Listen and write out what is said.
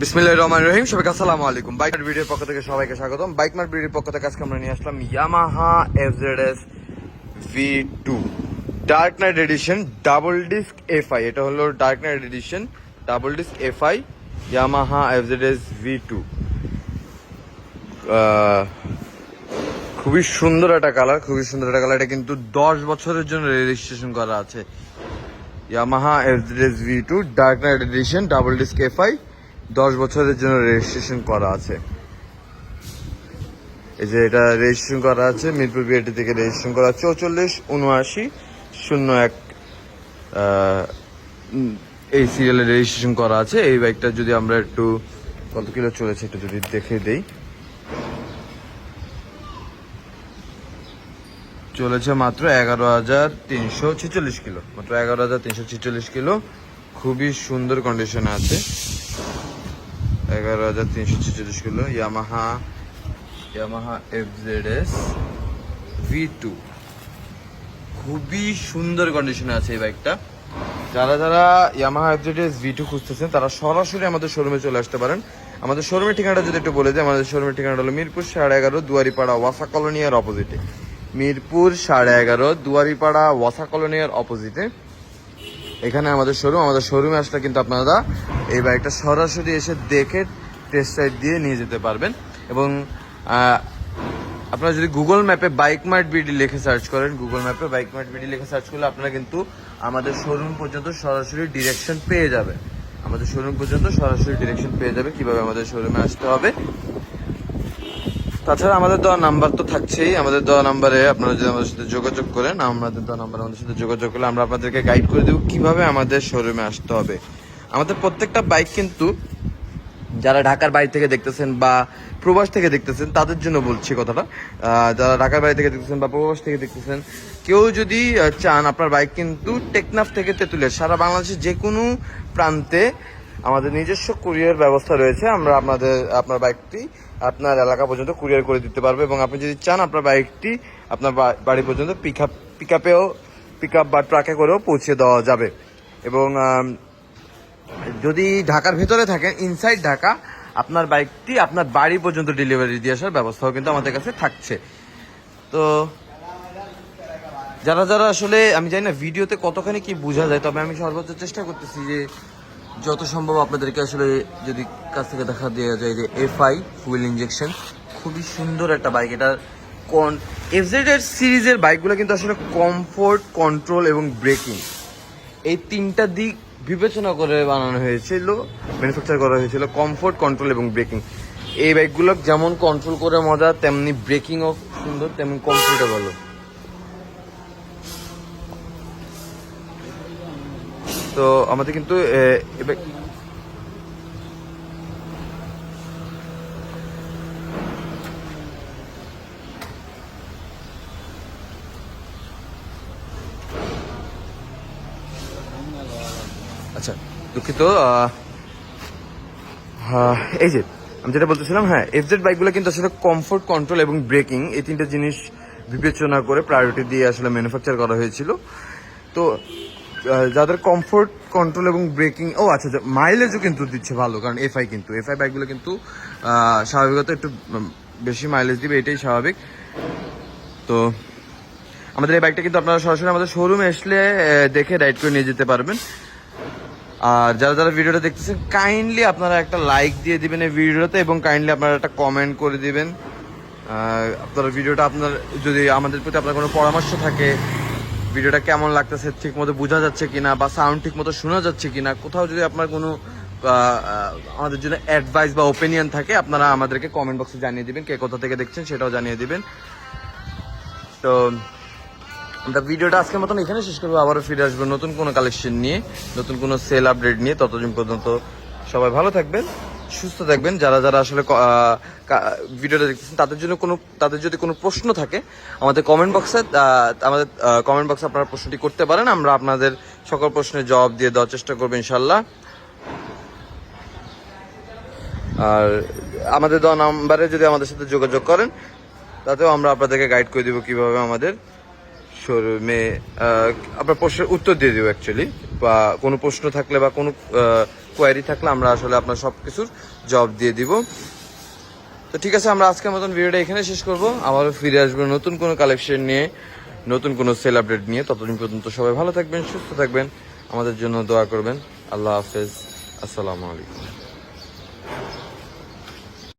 বিসমিল্লাহির রহমানির রহিম, সবাইকে আসসালামু আলাইকুম। বাইক মার্ট ভিডিওর পক্ষ থেকে সবাইকে স্বাগতম। বাইক মার্ট ভিডিওর পক্ষ থেকে আজকে আমরা নিয়ে আসলাম Yamaha FZS V two dark knight edition double disc FI এটা হলো dark knight edition double disc FI Yamaha FZS V two খুবই সুন্দর একটা কালার খুবই সুন্দর একটা কালার এটা কিন্তু দশ বছরের জন্য রেজিস্ট্রেশন করা আছে। Yamaha FZS V two dark knight edition double disc FI দশ বছরের জন্য রেজিস্ট্রেশন করা আছে। এই যে এটা রেজিস্ট্রেশন করা আছে, মিরপুর বিআরটি থেকে রেজিস্ট্রেশন করা চৌচল্লিশ, উনআশি, শূন্য এক এই সিরিয়ালে রেজিস্ট্রেশন করা আছে। এই বাইকটা যদি আমরা একটু, কত কিলো চলেছে একটু যদি দেখে দেই। চলেছে মাত্র এগারো হাজার তিনশো ছেচল্লিশ কিলো। মাত্র এগারো হাজার তিনশো ছেচল্লিশ কিলো। খুবই সুন্দর কন্ডিশনে আছে। এগারো হাজার তিনশো ছেচল্লিশ kilo Yamaha Yamaha F Z S V two খুবই সুন্দর কন্ডিশনে আছে এই বাইকটা যারা যারা Yamaha F Z S V two খুঁজতেছেন, তারা সরাসরি আমাদের শোরুমে চলে আসতে পারেন। আমাদের শোরুমের ঠিকানাটা যদি একটু বলে দিই আমাদের শোরুমের ঠিকানাটা হলো মিরপুর সাড়ে এগারো দুয়ারিপাড়া ওয়াসা কলোনিয়ার অপোজিটে মিরপুর সাড়ে এগারো দুয়ারিপাড়া ওয়াসা কলোনিয়ার অপোজিটে এখানে আমাদের শোরুম আমাদের শোরুমে আসলে কিন্তু আপনারা এই বাইকটা সরাসরি এসে দেখে টেস্ট রাইড দিয়ে নিয়ে যেতে পারবেন। এবং আপনারা যদি গুগল ম্যাপে বাইক মার্ট বিডি লিখে সার্চ করেন গুগল ম্যাপে বাইক মার্ট বিডি লিখে সার্চ করলে আপনারা কিন্তু আমাদের শোরুম পর্যন্ত সরাসরি ডিরেকশন পেয়ে যাবে আমাদের শোরুম পর্যন্ত সরাসরি ডিরেকশন পেয়ে যাবে কীভাবে আমাদের শোরুমে আসতে হবে। তাছাড়া আমাদের দেওয়া নাম্বার তো থাকছেই। আমাদের দেওয়া নাম্বারে আপনারা যদি আমাদের সাথে যোগাযোগ করেন, আমাদের দেওয়া নাম্বার আমাদের সাথে যোগাযোগ করলে আমরা আপনাদেরকে গাইড করে দেবো কীভাবে আমাদের শোরুমে আসতে হবে। আমাদের প্রত্যেকটা বাইক কিন্তু যারা ঢাকার বাড়ি থেকে দেখতেছেন বা প্রবাস থেকে দেখতেছেন, তাদের জন্য বলছি কথাটা। যারা ঢাকার বাড়ি থেকে দেখতেছেন বা প্রবাস থেকে দেখতেছেন, কেউ যদি চান আপনার বাইক কিন্তু টেকনাফ থেকে তেঁতুলিয়া, সারা বাংলাদেশের যে কোনো প্রান্তে আমাদের নিজস্ব কুরিয়ার ব্যবস্থা রয়েছে। আমরা আপনাদের, আপনার বাইকটি আপনার এলাকা পর্যন্ত কুরিয়ার করে দিতে পারবে এবং আপনি যদি চান আপনার বাইকটি আপনার বাড়ি পর্যন্ত পিক আপ পিক আপেও পিক আপ বা ট্রাকে করেও পৌঁছে দেওয়া যাবে। এবং যদি ঢাকার ভেতরে থাকেন ইনসাইড ঢাকা, আপনার বাইকটি আপনার বাড়ি পর্যন্ত ডেলিভারি দিয়ে আসার ব্যবস্থাও কিন্তু আমাদের কাছে থাকছে। তো, যারা যারা আসলে, আমি জানি না, ভিডিওতে কতখানি কি বোঝা যায়, তবে আমি সর্বোচ্চ চেষ্টা করতেছি যে যত সম্ভব আপনাদেরকে আসলে যদি কাছ থেকে দেখা দেওয়া যায় যে এফআই ফুয়েল ইঞ্জেকশন খুবই সুন্দর একটা বাইক এটা কন এফজেড এর সিরিজের বাইকগুলো কিন্তু আসলে কমফোর্ট কন্ট্রোল এবং ব্রেকিং এই তিনটা দিক বিবেচনা করে বানানো হয়েছিল ম্যানুফ্যাকচার করা হয়েছিল কমফোর্ট কন্ট্রোল এবং ব্রেকিং এই বাইকগুলো যেমন কন্ট্রোল করে মজা, তেমনি ব্রেকিংও সুন্দর, তেমনি কমফোর্টেবল তো আমাদের কিন্তু আচ্ছা দুঃখিত এই যে, আমি যেটা বলতেছিলাম হ্যাঁ এফজেড বাইকগুলো কিন্তু আসলে কমফোর্ট কন্ট্রোল এবং ব্রেকিং এই তিনটা জিনিস বিবেচনা করে প্রায়োরিটি দিয়ে আসলে ম্যানুফ্যাকচার করা হয়েছিল। তো যাদের কমফোর্ট কন্ট্রোল এবং ব্রেকিং ও আচ্ছা মাইলেজও কিন্তু দিচ্ছে ভালো কারণ এফআই কিন্তু এফআই বাইকগুলো কিন্তু স্বাভাবিকত একটু বেশি মাইলেজ দিবে এটাই স্বাভাবিক। তো আমাদের এই বাইকটা কিন্তু আপনারা সরাসরি আমাদের শোরুমে আহ, দেখে রাইড করে নিয়ে যেতে পারবেন। আর যারা যারা ভিডিওটা দেখতেছেন কাইন্ডলি আপনারা একটা লাইক দিয়ে দিবেন এই ভিডিওতে এবং কাইন্ডলি আপনারা একটা কমেন্ট করে দিবেন। আপনার ভিডিওটা আপনার যদি আমাদের প্রতি আপনার কোনো পরামর্শ থাকে ভিডিওটা কেমন লাগতেছে ঠিক মতো বোঝা যাচ্ছে কিনা বা সাউন্ড ঠিক মতো শোনা যাচ্ছে কিনা, কোথাও যদি আপনার কোনো আমাদের জন্য অ্যাডভাইস বা ওপিনিয়ন থাকে, আপনারা আমাদেরকে কমেন্ট বক্সে জানিয়ে দিবেন, কে কোথা থেকে দেখছেন সেটাও জানিয়ে দিবেন। তো, আমরা ভিডিওটা আজকের মতন এখানে শেষ করব, আবারও ফিরে আসব নতুন কোনো কালেকশন নিয়ে, নতুন কোনো সেল আপডেট নিয়ে, ততদিন পর্যন্ত সবাই ভালো থাকবেন। সুস্থ থাকবেন। যারা যারা আসলে ভিডিওটা দেখতেছেন, তাদের জন্য কোনো, তাদের যদি কোনো প্রশ্ন থাকে, আমাদের কমেন্ট বক্সে আমাদের কমেন্ট বক্সে আপনারা প্রশ্নটি করতে পারেন। আমরা আপনাদের সকল প্রশ্নের জবাব দিয়ে দেওয়ার চেষ্টা করব ইনশাল্লাহ আর আমাদের দেওয়া নাম্বারে যদি আমাদের সাথে যোগাযোগ করেন, তাতেও আমরা আপনাদেরকে গাইড করে দিব কীভাবে আমাদের শোরুমে আপনার প্রশ্নের উত্তর দিয়ে দেবো অ্যাকচুয়ালি বা কোনো প্রশ্ন থাকলে বা কোনো কোয়ারি থাকলে আমরা আসলে আপনার সব কিছুর জব দিয়ে দিব। তো ঠিক আছে, আমরা আজকের মতন ভিডিওটা এখানে শেষ করব। আবারও ফিরে আসব নতুন কোনো কালেকশন নিয়ে, নতুন কোনো সেল আপডেট নিয়ে। ততদিন পর্যন্ত সবাই ভালো থাকবেন, সুস্থ থাকবেন। আমাদের জন্য দোয়া করবেন। আল্লাহ হাফেজ। আসসালামু আলাইকুম।